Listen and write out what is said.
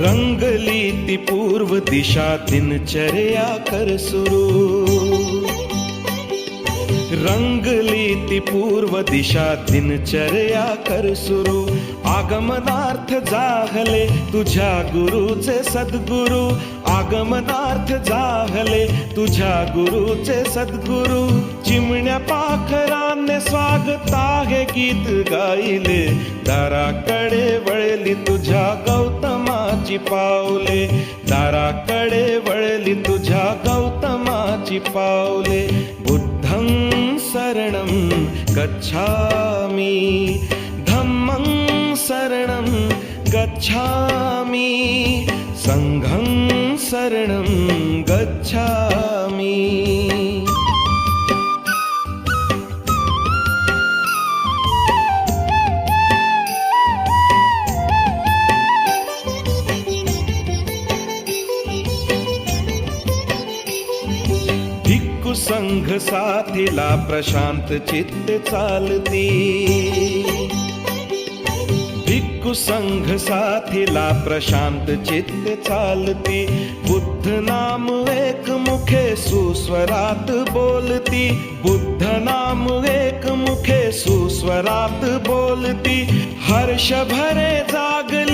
रंगली ती पूर्व दिशा दिनचर्या कर सुरू. रंगली ती पूर्व दिशा दिनचर्या कर सुरू. आगमनार्थ जाहले तुझ्या गुरुचे सद्गुरु. आगमनार्थ जाहले तुझ्या गुरुचे सद्गुरु. चिमण्या पाखराने स्वागत आहे गीत गायले. दाराकडे वळली तुझ्या गौतमाची पावले. दाराकडे वळली तुझ्या गौतमाची पावले. बुद्धं शरणं गच्छामि. धम्मं शरणं गच्छामि. सङ्घं शरणं गच्छामि. संघ साथीला प्रशांत चित्त चालते. भिक्खू संघ साथीला प्रशांत चित्त चालते. बुद्ध नाम एक मुखे सुस्वरात बोलती. बुद्ध नाम एक मुखे सुस्वरात बोलती. हर्ष भरे जागली